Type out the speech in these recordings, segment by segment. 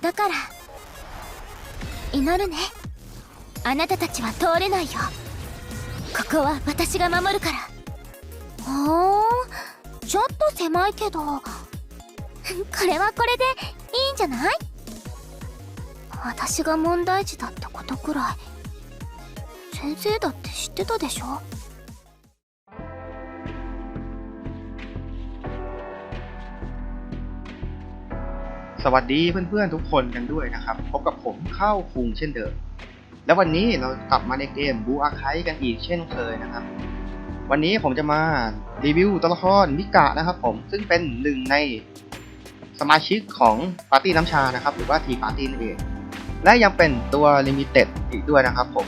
だから。祈るね。あなたたちは通れないよ。ここは私が守るから。ほー。ちょっと狭いけど。これはこれでいいんじゃない？私が問題児だったことくらい。先生だって知ってたでしょ？ สวัสดีเพื่อนๆทุกคนกันด้วยนะครับ พบกับผมเข้าคุงเช่นเดิม แล้ววันนี้เรากลับมาในเกมบูอาไคกันอีกเช่นเคยนะครับ วันนี้ผมจะมารีวิวตัวละครมิกะนะครับผมซึ่งเป็นหนึ่งในสมาชิกของปาร์ตี้น้ำชานะครับ หรือว่าทีปาร์ตี้นั่นเอง และยังเป็นตัวลิมิเต็ดอีกด้วยนะครับผม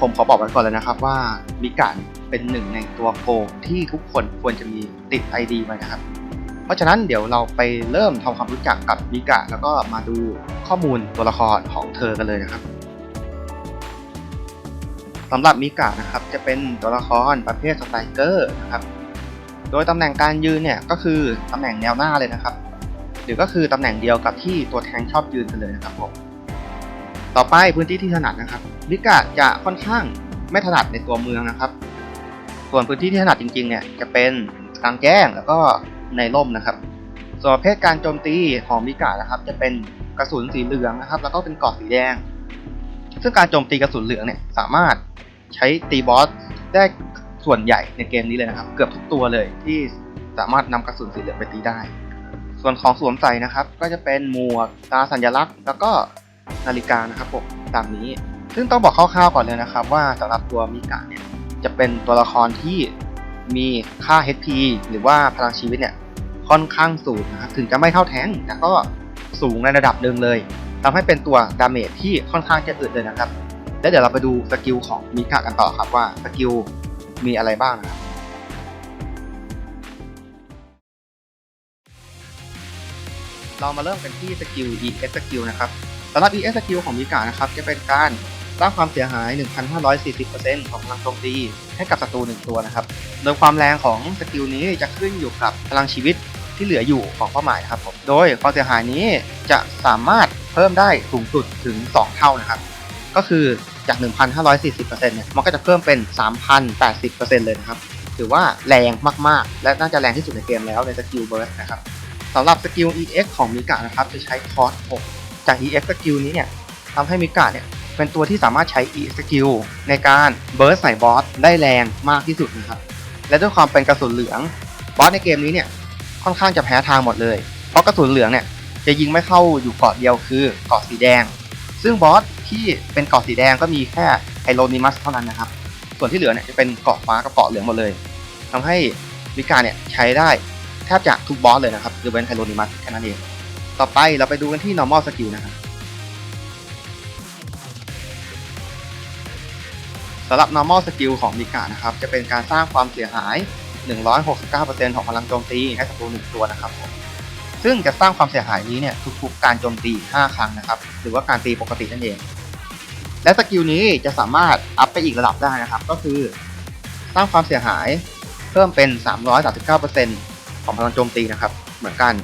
ผมขอบอกไว้ก่อนเลยนะครับว่ามิกะเป็นหนึ่งในตัวโกงที่ทุกคนควรจะมีติด ID ไว้นะครับ เพราะฉะนั้นเดี๋ยวเราไปเริ่มทำความรู้จักกับมิกะ แล้วก็มาดูข้อมูลตัวละครของเธอกันเลยนะครับสำหรับมิกะนะครับจะเป็นตัวละครประเภทสไตรเกอร์นะครับ โดยตำแหน่งการยืนเนี่ยก็คือตำแหน่งแนวหน้าเลยนะครับ หรือก็คือตำแหน่งเดียวกับที่ตัวแทงชอบยืนกันเลยนะครับผมต่อไปพื้นที่ที่ถนัดนะครับมิกะจะค่อนข้างไม่ถนัดในตัวเมืองนะครับ ส่วนพื้นที่ที่ถนัดจริงๆเนี่ยจะเป็นกลางแจ้งแล้วก็ ในร่มนะครับ ส่วนประเภทการโจมตีของมิกะนะครับ จะเป็นกระสุนสีเหลืองนะครับ แล้วก็เป็นกราะสีแดง ซึ่งการโจมตีกระสุนเหลืองเนี่ยสามารถใช้ตีบอสได้ส่วนใหญ่ในเกมนี้เลยนะครับ เกือบทุกตัวเลยที่สามารถนำกระสุนสีเหลืองไปตีได้ ส่วนของสวมใส่นะครับ ก็จะเป็นหมวกตาสัญลักษณ์ แล้วก็นาฬิกานะครับผมตามนี้ ซึ่งต้องบอกคร่าวๆก่อนเลยนะครับ ว่าสำหรับตัวมิกะเนี่ยจะเป็นตัวละครที่ มีค่า HP หรือว่าพลังชีวิตเนี่ยค่อนข้างสูงนะครับถึงจะไม่เท่าแท้งแต่ก็สูงในระดับหนึ่งเลยทำให้เป็นตัวดาเมจที่ค่อนข้างจะอึดเลยนะครับ แล้วเดี๋ยวเราไปดูสกิลของมิกะกันต่อครับว่าสกิลมีอะไรบ้างนะครับเรามาเริ่มกันที่สกิล EX สกิลนะครับสำหรับ EX สกิลของมิกะนะครับจะเป็นการ สร้างความเสียหาย 1,540%ของพลังโจมตีให้กับศัตรูหนึ่งตัวนะครับ โดยความแรงของสกิลนี้จะขึ้นอยู่กับพลังชีวิตที่เหลืออยู่ของเป้าหมายนะครับผม โดยความเสียหายนี้จะสามารถเพิ่มได้สูงสุดถึง 2 เท่านะครับ ก็คือจาก 1,540%เนี่ยมันก็จะเพิ่มเป็น 3,080%เลยนะครับ ถือว่าแรงมากๆ และน่าจะแรงที่สุดในเกมแล้วในสกิลเบิร์สนะครับสำหรับสกิล EX ของมิกะนะครับจะใช้คอร์ส6จาก EX สกิลนี้เนี่ยทำให้มิกะเนี่ย เป็นตัวที่สามารถใช้ EX สกิลในการเบิร์สใส่บอสได้แรงมากที่สุดนะครับ และด้วยความเป็นกระสุนเหลืองบอสในเกมนี้เนี่ยค่อนข้างจะแพ้ทางหมดเลย เพราะกระสุนเหลืองเนี่ยจะยิงไม่เข้าอยู่เกาะเดียวคือเกาะสีแดง ซึ่งบอสที่เป็นเกาะสีแดงก็มีแค่ไฮโลนิมัสเท่านั้นนะครับ ส่วนที่เหลือเนี่ยจะเป็นเกาะฟ้ากับเกาะเหลืองหมดเลยทำให้มิกาเนี่ยใช้ได้แทบจะทุกบอสเลยนะครับยกเว้นไฮโลนิมัสแค่นั้นเอง ต่อไปเราไปดูกันที่ normal skill นะครับ สำหรับ normal skill ของมิกานะครับ จะเป็นการสร้างความเสียหาย 169%ของพลังโจมตีให้ศัตรูหนึ่งตัวนะครับผมซึ่งจะสร้างความเสียหายนี้เนี่ยทุกๆ การโจมตี 5 ครั้งนะครับ หรือว่าการตีปกตินั่นเอง และสกิลนี้จะสามารถอัพไปอีกระดับได้นะครับ ก็คือ สร้างความเสียหายเพิ่มเป็น 339%ของพลังโจมตีนะครับ เหมือนกัน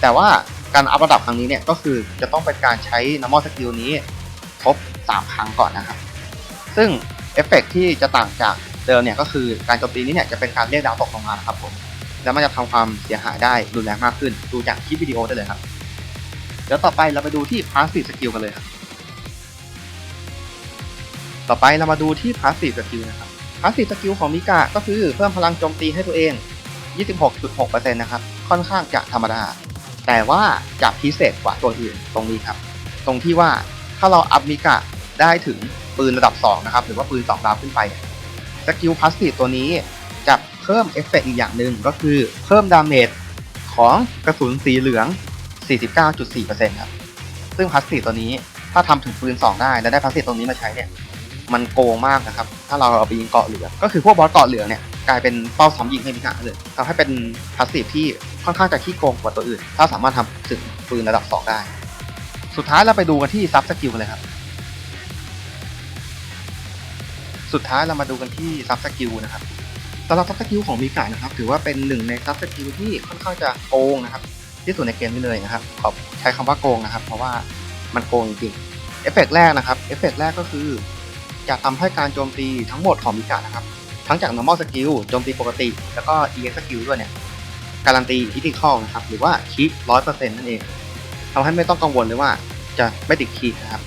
แต่ว่าการอัพระดับครั้งนี้เนี่ยก็คือจะต้องเป็นการใช้ normal skill นี้ครบ 3 ครั้งก่อนนะครับ ซึ่ง อฟเฟกต์ที่จะต่างจากเดิมเนี่ยก็คือการโจมตีนี้เนี่ยจะเป็นการเรียกดาวตกลงมานะครับผมแล้วมันจะทำความเสียหายได้รุนแรงมากขึ้น ดูจากคลิปวิดีโอได้เลยครับเดี๋ยวต่อไปเราไปดูที่ passive skill กันเลยครับต่อไปเรามาดูที่ passive skill นะครับ passive skill ของมิกะก็คือเพิ่มพลังโจมตีให้ตัวเอง 26.6%นะครับค่อนข้างจะธรรมดา แต่ว่าจะพิเศษกว่าตัวอื่นตรงนี้ครับ ตรงที่ว่าถ้าเราอัพมิกะได้ถึง ปืนระดับ 2 นะครับ หรือว่าปืน 2 ดาวขึ้นไปสกิลพาสซีฟตัวนี้จะเพิ่มเอฟเฟกต์อีกอย่างหนึ่งก็คือเพิ่มดาเมจของกระสุนสีเหลือง 49.4%ครับ ซึ่งพาสซีฟตัวนี้ถ้าทำถึงปืน 2 ได้แล้วได้พาสซีฟตรงนี้มาใช้เนี่ยมันโกงมากนะครับ ถ้าเราเอาไปยิงเกาะเหลืองก็คือพวกบอสเกาะเหลืองเนี่ยกลายเป็นเป้าซ้ำยิงให้มิกะเลยทำให้เป็นพาสซีฟที่ค่อนข้างจะขี้โกงกว่าตัวอื่น ถ้าสามารถทำถึงปืนระดับ 2 ได้ สุดท้ายเราไปดูกันที่ซับสกิลกันเลยครับ สุดท้ายเรามาดูกันที่ซับสกิลนะครับสำหรับซับสกิลของมิกะนะครับ ถือว่าเป็นหนึ่งในซับสกิลที่ค่อนข้างจะโกงนะครับ ที่สุดในเกมนี้เลยนะครับ ขอใช้คำว่าโกงนะครับ เพราะว่ามันโกงจริงๆเอฟเฟกต์แรกนะครับเอฟเฟกต์แรกก็คือ จะทำให้การโจมตีทั้งหมดของมิกะนะครับ ทั้งจาก normal skill โจมตีปกติ แล้วก็ EX skill ด้วยเนี่ยการันตี critical นะครับ หรือว่าคิดร้อยเปอร์เซ็นต์นั่นเองทำให้ไม่ต้องกังวลเลยว่าจะไม่ติดคีนะครับ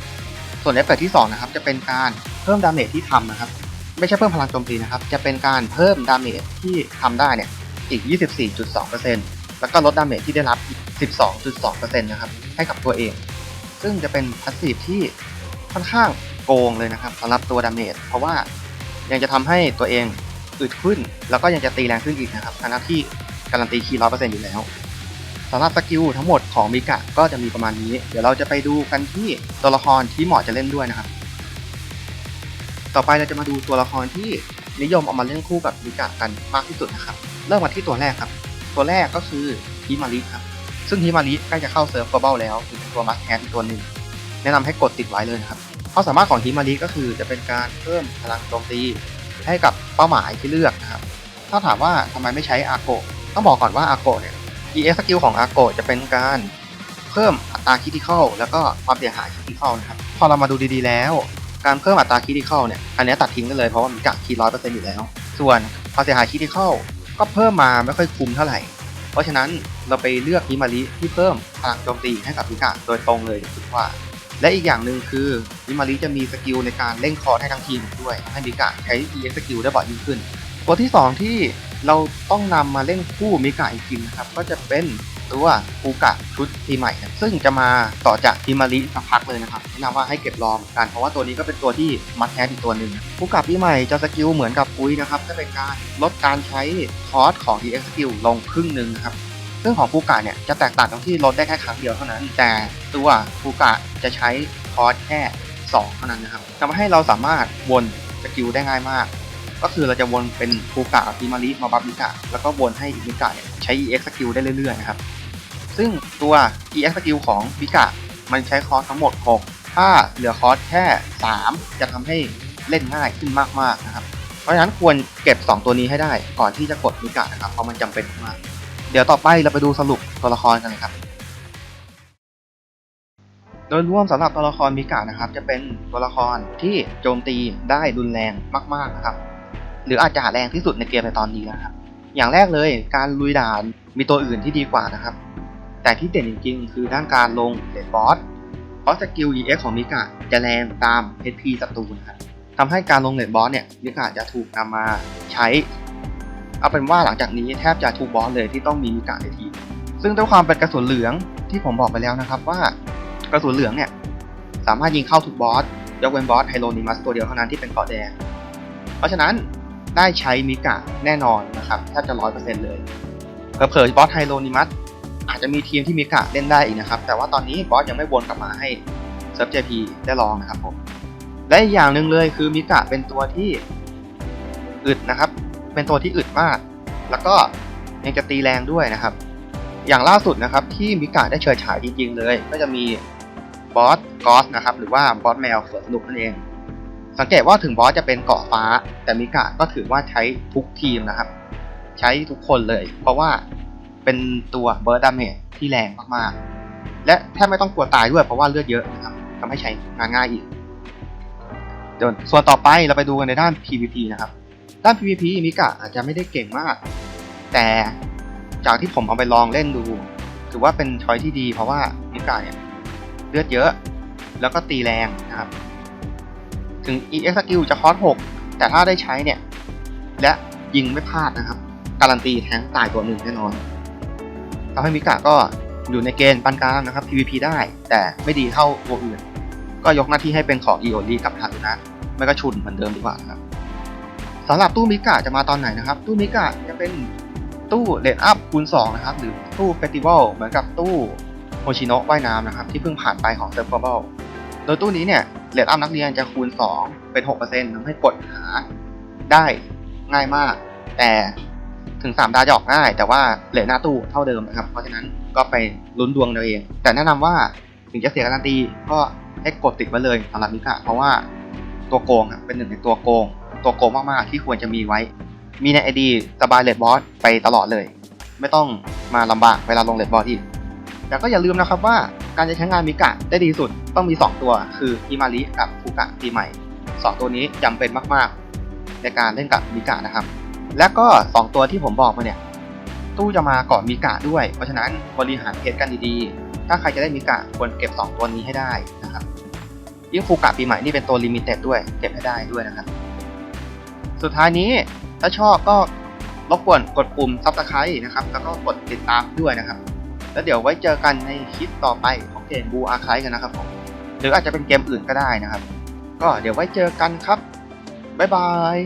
ส่วนเอฟเฟกที่2นะครับจะเป็นการเพิ่มดาเมจที่ทำนะครับ ไม่ใช่เพิ่มพลังโจมตีนะครับ จะเป็นการเพิ่มดาเมจที่ทำได้เนี่ยอีก 24.2%แล้วก็ลดดาเมจที่ได้รับอีก 12.2%นะครับให้กับตัวเอง ซึ่งจะเป็นพาสซีฟที่ค่อนข้างโกงเลยนะครับสำหรับตัวดาเมจเพราะว่ายังจะทำให้ตัวเองอึดขึ้น แล้วก็ยังจะตีแรงขึ้นอีกนะครับทั้งที่การันตีคีร้อยเปอร์เซ็นต์อยู่แล้ว สำหรับสกิลทั้งหมดของมิกะก็จะมีประมาณนี้ เดี๋ยวเราจะไปดูกันที่ตัวละครที่เหมาะจะเล่นด้วยนะครับ ต่อไปเราจะมาดูตัวละครที่นิยมเอามาเล่นคู่กับมิกะกันมากที่สุดนะครับ เริ่มมาที่ตัวแรกครับ ตัวแรกก็คือฮิมาริครับ ซึ่งฮิมาริใกล้จะเข้าเซิร์ฟเบาแล้วเป็นตัวมัสแฮอีกตัวหนึ่งแนะนำให้กดติดไว้เลยนะครับความสามารถของฮิมาริก็คือจะเป็นการเพิ่มพลังโจมตีให้กับเป้าหมายที่เลือกนะครับ ถ้าถามว่าทำไมไม่ใช้อาโกต้องบอกก่อนว่าอาโกเนี่ย ES สกิลของอาโกจะเป็นการเพิ่มอัตราคิติคอลแล้วก็ความเสียหายคิติคอลนะครับ พอเรามาดูดีๆแล้ว การเพิ่มอัตราคิติคอลเนี่ย อันนี้ตัดทิ้งได้เลยเพราะว่ามันกะคีร้อยเปอร์เซ็นต์อยู่แล้ว ส่วนความเสียหายคิติคอลก็เพิ่มมาไม่ค่อยคุ้มเท่าไหร่ เพราะฉะนั้นเราไปเลือกฮิมาริที่เพิ่มพลังโจมตีให้กับพิกะโดยตรงเลยดีกว่า และอีกอย่างหนึ่งคือฮิมาริจะมีสกิลในการเล่งคอร์ให้ทั้งทีมด้วยให้มิกะใช้ EX สกิลได้บ่อยยิ่งขึ้น ตัวที่ 2 ที่ เราต้องนำมาเล่นคู่มิกะอีกทีนะครับ ก็จะเป็นตัวฟูกะชุดทีใหม่ ซึ่งจะมาต่อจากฮิมาริสักพักเลยนะครับแนะนำว่าให้เก็บรอมกันเพราะว่าตัวนี้ก็เป็นตัวที่มัดแทสอีกตัวหนึ่งฟูกะปีใหม่จะสกิลเหมือนกับปุ้ยนะครับจะเป็นการลดการใช้คอร์สของ EX สกิลลงครึ่งหนึ่งนะครับซึ่งของฟูกะเนี่ยจะแตกต่างตรงที่ลดได้แค่ครั้งเดียวเท่านั้น แต่ตัวฟูกะจะใช้คอร์สแค่ 2 เท่านั้นนะครับทำให้เราสามารถวนสกิลได้ง่ายมาก ก็คือเราจะวนเป็นฟูกะกับฮิมาริมาบัฟมิกะแล้วก็วนให้มิกะเนี่ยใช้ EX สกิลได้เรื่อยๆนะครับ ซึ่งตัว EX สกิลของมิกะมันใช้คอสทั้งหมด 6 ถ้าเหลือคอสแค่ 3 จะทำให้เล่นง่ายขึ้นมากๆนะครับ เพราะฉะนั้นควรเก็บ 2 ตัวนี้ให้ได้ก่อนที่จะกดมิกะนะครับเพราะมันจำเป็นมาก เดี๋ยวต่อไปเราไปดูสรุปตัวละครกันเลยครับโดยรวมสำหรับตัวละครมิกะนะครับ จะเป็นตัวละครที่โจมตีได้รุนแรงมากๆนะครับ หรืออาจจะแรงที่สุดในเกมในตอนนี้นะครับ อย่างแรกเลยการลุยด่านมีตัวอื่นที่ดีกว่านะครับ แต่ที่เด่นจริงๆ คือด้านการลงเลดบอสเพราะสกิล EX ของมิกะจะแรงตาม HP ศัตรูนะครับทำให้การลงเลดบอสเนี่ยมิกะจะถูกนำมาใช้ เอาเป็นว่าหลังจากนี้แทบจะทุกบอสเลยที่ต้องมีมิกะในทีมซึ่งด้วยความเป็นกระสุนเหลืองที่ผมบอกไปแล้วนะครับว่ากระสุนเหลืองเนี่ยสามารถยิงเข้าทุกบอสยกเว้นบอสไฮโลนิมัสตัวเดียวเท่านั้นที่เป็นเกาะแดง เพราะฉะนั้น ได้ใช้มิกะแน่นอนนะครับแทบจะร้อยเปอร์เซ็นต์เลยเผลอๆบอสไฮโลนิมัสอาจจะมีทีมที่มิกะเล่นได้อีกนะครับ แต่ว่าตอนนี้บอสยังไม่วนกลับมาให้เซิร์ฟ JP ได้ลองนะครับผมและอีกอย่างหนึ่งเลยคือมิกะเป็นตัวที่อึดนะครับ เป็นตัวที่อึดมาก แล้วก็ยังจะตีแรงด้วยนะครับ อย่างล่าสุดนะครับที่มิกะได้เฉิดฉายจริงๆเลย ก็จะมีบอสกอสนะครับหรือว่าบอสแมวสวนสนุกนั่นเอง สังเกตว่าถึงบอสจะเป็นเกาะฟ้า แต่มิกะก็ถือว่าใช้ทุกทีมนะครับ ใช้ทุกคนเลย เพราะว่าเป็นตัวเบิร์ดดาเมจที่แรงมากๆ และแทบไม่ต้องกลัวตายด้วยเพราะว่าเลือดเยอะนะครับทำให้ใช้งานง่ายอีกเดี๋ยวส่วนต่อไปเราไปดูกันในด้าน PVP นะครับ ด้าน PVP มิกะอาจจะไม่ได้เก่งมาก แต่จากที่ผมเอาไปลองเล่นดู ถือว่าเป็นช้อยที่ดี เพราะว่ามิกะเนี่ยเลือดเยอะ แล้วก็ตีแรงนะครับ ถึง EX skill จะคอส6แต่ถ้าได้ใช้เนี่ย และยิงไม่พลาดนะครับ การันตีแทงตายตัวหนึ่งแน่นอนทำให้มิกะก็อยู่ในเกณฑ์ปานกลางนะครับ PVP ได้ แต่ไม่ดีเท่าตัวอื่น ก็ยกหน้าที่ให้เป็นของ EOD กับฮารุนะไม่ก็ชุนเหมือนเดิมดีกว่านะครับสำหรับตู้มิกะจะมาตอนไหนนะครับ ตู้มิกะจะเป็นตู้เลดอัพคูณ2นะครับ หรือตู้เฟสติวัลเหมือนกับตู้โฮชิโนะว่ายน้ำนะครับ ที่เพิ่งผ่านไปของเซิร์ฟเวอร์ โดยตู้นี้เนี่ยเลดอัพนักเรียนจะคูณ 2 เป็น 6%ทำให้กดหาได้ง่ายมาก แต่ถึง 3 ดาวจะออกง่าย แต่ว่าเลทหน้าตู้เท่าเดิมนะครับ เพราะฉะนั้นก็ไปลุ้นดวงเราเอง แต่แนะนำว่าถึงจะเสียการันตีก็ให้กดติดไว้เลยสำหรับมิกะเพราะว่าตัวโกงเป็นหนึ่งในตัวโกง ตัวโกงมากๆที่ควรจะมีไว้ มีในไอดีสบายเลดบอสไปตลอดเลย ไม่ต้องมาลำบากเวลาลงเลดบอสอีกแต่ก็อย่าลืมนะครับว่า การจะใช้งานมิกะได้ดีสุดต้องมี 2 ตัว คือฮิมาริกับฟูกะปีใหม่ 2 ตัวนี้จำเป็นมากๆ ในการเล่นกับมิกะนะครับ และก็ 2 ตัวที่ผมบอกมาเนี่ย ตู้จะมาก่อนมิกะด้วย เพราะฉะนั้นบริหารเพจกันดีๆ ถ้าใครจะได้มิกะควรเก็บ 2 ตัวนี้ให้ได้นะครับยิ่งฟูกะปีใหม่นี่เป็นตัวลิมิเต็ดด้วยเก็บให้ได้ด้วยนะครับ สุดท้ายนี้ถ้าชอบก็รบกวนกดปุ่ม subscribe นะครับ แล้วก็กดติดตามด้วยนะครับ แล้วเดี๋ยวไว้เจอกันในคลิปต่อไปของเกมบูอาร์คายกันนะครับผมหรืออาจจะเป็นเกมอื่นก็ได้นะครับ ก็เดี๋ยวไว้เจอกันครับบ๊ายบาย